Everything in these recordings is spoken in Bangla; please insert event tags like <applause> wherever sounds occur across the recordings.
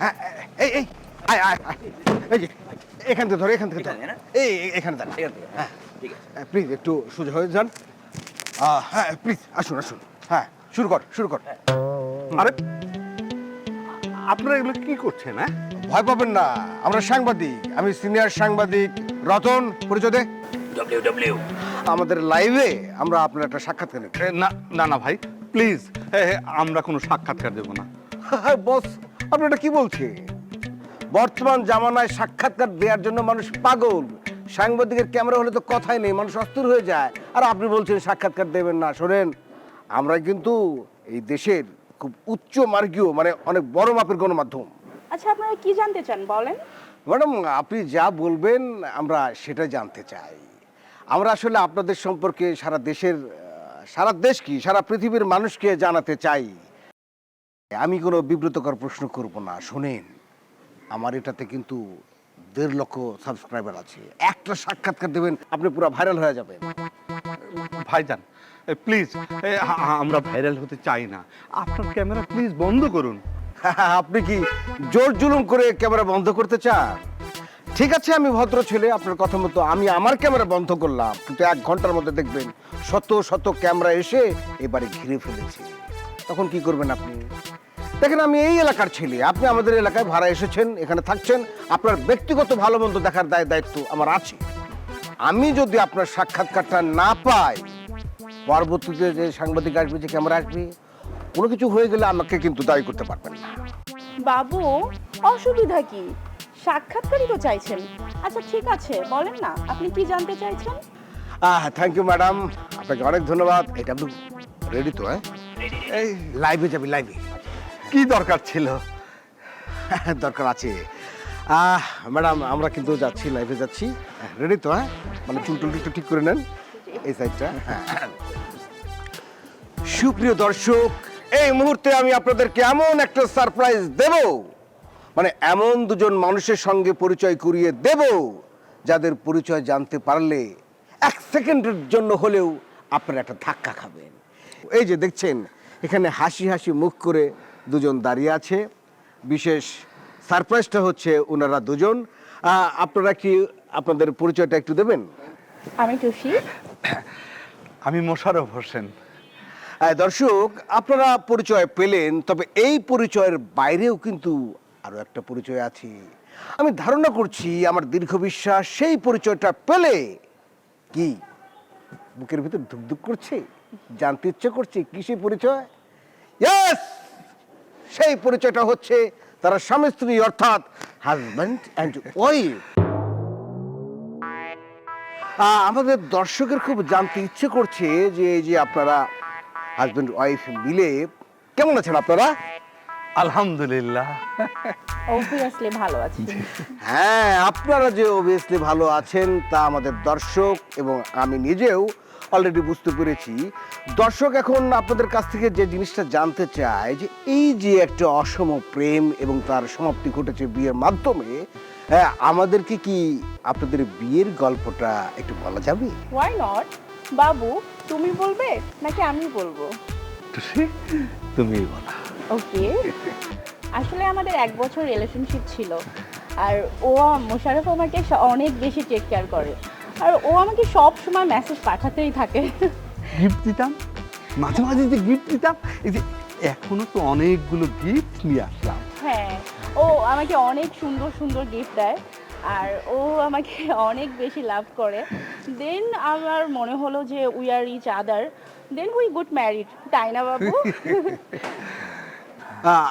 হ্যাঁ, এই এই আয় আয়। এই যে এখান থেকে ধরো এখান থেকে ধরো। এই এখানে দাঁড়া। হ্যাঁ। ঠিক আছে। প্লিজ একটু সোজা হয়ে যান। হ্যাঁ প্লিজ আসুন আসুন। হ্যাঁ শুরু কর শুরু কর। আরে আপনারা এগুলো কি করছেন হ্যাঁ? ভয় পাবেন না। আমরা সাংবাদিক। আমি সিনিয়র সাংবাদিক রতন পরিচয় দে। ডব্লিউ ডব্লিউ আমাদের লাইভে আমরা আপনার একটা সাক্ষাৎকার না না না ভাই প্লিজ আমরা কোনো সাক্ষাৎকার দেবো না। বস আপনি এটা কি বলছে বর্তমান জামানায় সাক্ষাৎকার দেওয়ার জন্য মানুষ পাগল। সাংবাদিকের ক্যামেরা হলে তো কথাই নেই মানুষ অস্থির হয়ে যায়। আর আপনি বলছেন সাক্ষাৎকার দেবেন না শোনেন আমরা কিন্তু এই দেশের খুব উচ্চ মার্গীয় মানে অনেক বড় মাপের গণমাধ্যম। আচ্ছা আপনারা কি জানতে চান বলেন? ম্যাডাম আপনি যা বলবেন আমরা সেটা জানতে চাই। আমরা আসলে আপনাদের সম্পর্কে সারা দেশের সারা দেশ কি সারা পৃথিবীর মানুষকে জানাতে চাই। আমি কোনো বিব্রতকর প্রশ্ন করব না। শোনেন আমার এটাতে কিন্তু দেড় লক্ষ সাবস্ক্রাইবার আছে। একটা সাক্ষাৎকার দেবেন আপনি পুরো ভাইরাল হয়ে যাবেন। ভাইজান প্লিজ আমরা ভাইরাল হতে চাই না। আপনার ক্যামেরা প্লিজ বন্ধ করুন। <laughs> আপনি কি জোর জুলুম করে ক্যামেরা বন্ধ করতে চান? ঠিক আছে আমি ভদ্র ছেলে আপনার কথা মতো আমি আমার ক্যামেরা বন্ধ করলাম কিন্তু এক ঘণ্টার মধ্যে দেখবেন শত শত ক্যামেরা এসে এবারে ঘিরে ফেলেছে। তখন কি করবেন আপনি? দেখেন আমি এই এলাকার ছেলে। আপনি আমাদের এলাকায় ভাড়া এসেছেন এখানে থাকছেন। আপনার ব্যক্তিগত ভালো মন্দ দেখার দায় দায়িত্ব আমার আছে। আমি যদি আপনার সাক্ষাৎকারটা না পাই পরবর্তীতে যে সাংবাদিক আসবে যে ক্যামেরা আসবে কোনো কিছু হয়ে গেলে আমাকে কিন্তু দায়ী করতে পারবেন না। বাবু অসুবিধা কি? সাক্ষাৎকারই তো চাইছেন। আচ্ছা ঠিক আছে বলেন না আপনি কি জানতে চাইছেন? আহ থ্যাংক ইউ ম্যাডাম আপনাকে অনেক ধন্যবাদ। এটা আপনি রেডি তো হ্যাঁ? এই লাইভে যাবি লাইভে কি দরকার ছিল? <laughs> দরকার আছে। আহ, ম্যাডাম, আমরা কিন্তু যাচ্ছি লাইভে যাচ্ছি। রেডি তো হ্যাঁ? মানে চুল টুল একটু ঠিক করে নেন। এই সাইডটা হ্যাঁ। সুপ্রিয় দর্শক, এই মুহূর্তে আমি আপনাদেরকে এমন একটা সারপ্রাইজ দেব। মানে এমন দুজন মানুষের সঙ্গে পরিচয় করিয়ে দেব, যাদের পরিচয় জানতে পারলে এক সেকেন্ডের জন্য হলেও আপনারা একটা ধাক্কা খাবেন। এই যে দেখছেন, এখানে হাসি হাসি মুখ করে দুজন দাঁড়িয়ে আছে। বিশেষ সারপ্রাইজটা হচ্ছে ওনারা দুজন। আপনারা কি আপনাদের পরিচয়টা একটু দেবেন? আমি টুসি। আমি মোশারফ হোসেন। দর্শক আপনারা পরিচয় পেলেন তবে এই পরিচয়ের বাইরেও কিন্তু আরও একটা পরিচয় আছে। আমি ধারণা করছি আমার দীর্ঘ বিশ্বাস সেই পরিচয়টা পেলে কি বুকের ভিতর ধুকধুক করছে? জানতে ইচ্ছে করছে কি সেই পরিচয়? ইয়েস সেই পরিচয়টা হচ্ছে তারা স্বামী স্ত্রী অর্থাৎ হাজব্যান্ড অ্যান্ড ওয়াইফ আমাদের দর্শকের খুব জানতে ইচ্ছে করছে যে এই যে আপনারা হাজব্যান্ড ওয়াইফ মিলে কেমন আছেন আপনারা? আলহামদুলিল্লাহ। অবভিয়াসলি ভালো আছি। হ্যাঁ আপনারা যে অবভিয়াসলি ভালো আছেন তা আমাদের দর্শক এবং আমি নিজেও অলরেডি বুঝতে পেরেছি। দর্শক এখন আপনাদের কাছ থেকে যে জিনিসটা জানতে চায় যে এই যে একটা অসম প্রেম এবং তার সমাপ্তি ঘটেছে বিয়ের মাধ্যমে হ্যাঁ আমাদেরকে কি আপনাদের বিয়ের গল্পটা একটু বলা যাবে? ওয়াই নট বাবু তুমি বলবে নাকি আমি বলব? তুমি বলো। ওকে। আসলে আমাদের এক বছর রিলেশনশিপ ছিল আর ও মোশারফ আমাকে অনেক বেশি টেক কেয়ার করে। আর ও আমাকে সব সময় মেসেজ পাঠাতেই থাকে। গিফট দিতাম? মাঝে মাঝে যে গিফট দিতাম এই যে এখনও তো অনেকগুলো গিফট নিয়ে আসলাম। হ্যাঁ ও আমাকে অনেক সুন্দর সুন্দর গিফট দেয় আর ও আমাকে অনেক বেশি লাভ করে। দেন আমার মনে হলো যে we are each other then we got married তাই না বাবু? <laughs>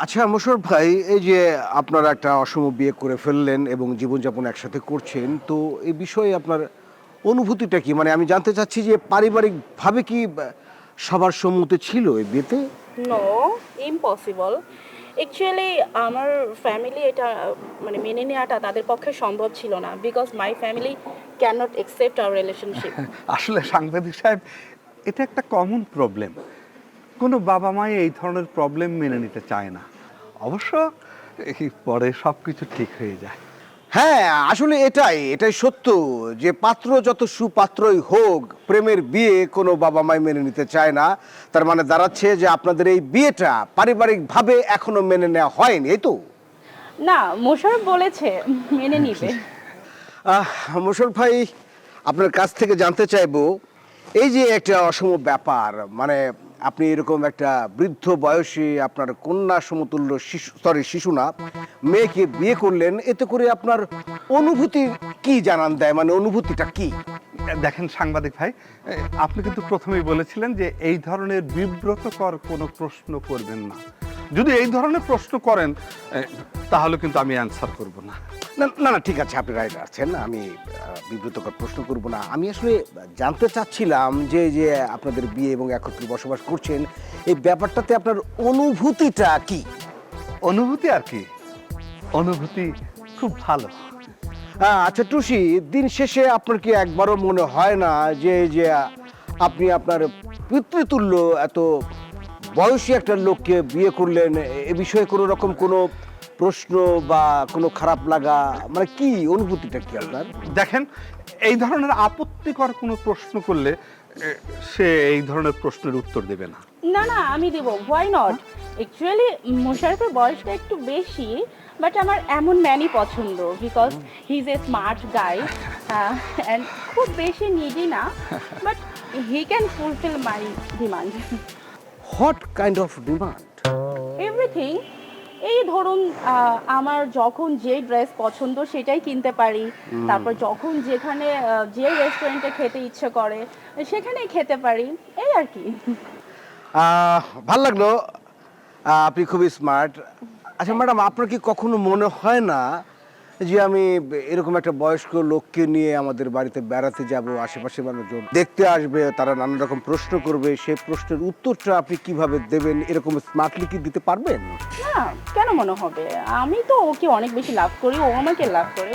আচ্ছা মোশারফ ভাই এই যে আপনারা একটা অসম বিয়ে করে ফেললেন এবং জীবনযাপন একসাথে করছেন তো এই বিষয়ে আপনার অনুভূতিটা কি? মানে আমি জানতে চাচ্ছি যে পারিবারিকভাবে কি সবার সম্মতি ছিল এই বিয়েতে? নো ইম্পসিবল অ্যাকচুয়ালি আমার ফ্যামিলি এটা মানে মেনে নেওয়াটা তাদের পক্ষে সম্ভব ছিল না because my family can not accept our relationship আসলে সাংবাদিক সাহেব এটা একটা কমন প্রবলেম কোনো বাবা মাই এই ধরনের প্রবলেম মেনে নিতে চায় না। অবশ্য পরে সব কিছু ঠিক হয়ে যায়। হ্যাঁ আসলে এটাই এটাই সত্য যে পাত্র যত সুপাত্রই হোক প্রেমের বিয়ে কোনো বাবা মাই মেনে নিতে চায় না। তার মানে দাঁড়াচ্ছে যে আপনাদের এই বিয়েটা পারিবারিকভাবে এখনও মেনে নেওয়া হয়নি এই তো? না মোশারফ বলেছে মেনে নিবে। আহ, মোশারফ ভাই আপনার কাছ থেকে জানতে চাইব এই যে একটা অসম ব্যাপার মানে আপনি এরকম একটা বৃদ্ধ বয়সে আপনার কন্যা সমতুল্য শিশু সরি শিশু না, মেয়েকে বিয়ে করলেন, এতে করে আপনার অনুভূতি কি জানান দেয়? মানে অনুভূতিটা কি? দেখেন সাংবাদিক ভাই আপনি কিন্তু প্রথমেই বলেছিলেন যে এই ধরনের বিব্রতকর কোনো প্রশ্ন করবেন না। যদি এই ধরনের প্রশ্ন করেন তাহলে কিন্তু আমি অ্যান্সার করব না। না না না ঠিক আছে আপনি রাইট আছেন। আমি বিব্রতকর প্রশ্ন করব না। আমি আসলে জানতে চাচ্ছিলাম যে যে আপনাদের বিয়ে এবং একত্রে বসবাস করছেন এই ব্যাপারটাতে আপনার অনুভূতিটা কি? অনুভূতি আর কি? অনুভূতি খুব ভালো। হ্যাঁ আচ্ছা টুসি দিন শেষে আপনার কি একবারও মনে হয় না যে যে আপনি আপনার পিতৃতুল্য এত বয়সী একটা লোককে বিয়ে করলেন এ বিষয়ে কোনো রকম কোনো প্রশ্ন বা কোনো খারাপ লাগা মানে কি অনুভূতিটা কি আপনার? দেখেন এই ধরনের আপত্তিকর কোনো প্রশ্ন করলে সে এই ধরনের প্রশ্নের উত্তর দেবে না। না না আমি দেবো হোয়াই নট অ্যাকচুয়ালি মোশারফের বয়সটা একটু বেশি বাট আমার এমন ম্যানই পছন্দ because he is a smart guy and খুব বেশি নিডি না but he can fulfil my demand what kind of demand everything এই ধরুন আমার যখন যে ড্রেস পছন্দ সেটাই কিনতে পারি। তারপর যখন যেখানে যে রেস্টুরেন্টে খেতে ইচ্ছে করে সেখানেই খেতে পারি। এই আর কি। ভালো লাগল। আপনি খুবই স্মার্ট আচ্ছা ম্যাডাম আপনার কি কখনো মনে হয় না যে আমি এরকম একটা বয়স্ক লোককে নিয়ে আমাদের বাড়িতে বেড়াতে যাব, আশেপাশে মানুষজন দেখতে আসবে, তারা নানা রকম প্রশ্ন করবে সেই প্রশ্নের উত্তরটা আপনি কীভাবে দেবেন, এরকম স্মার্টলি কি দিতে পারবেন? না, কেন মনে হবে? আমি তো ওকে অনেক বেশি লাভ করি, ও আমাকে লাভ করে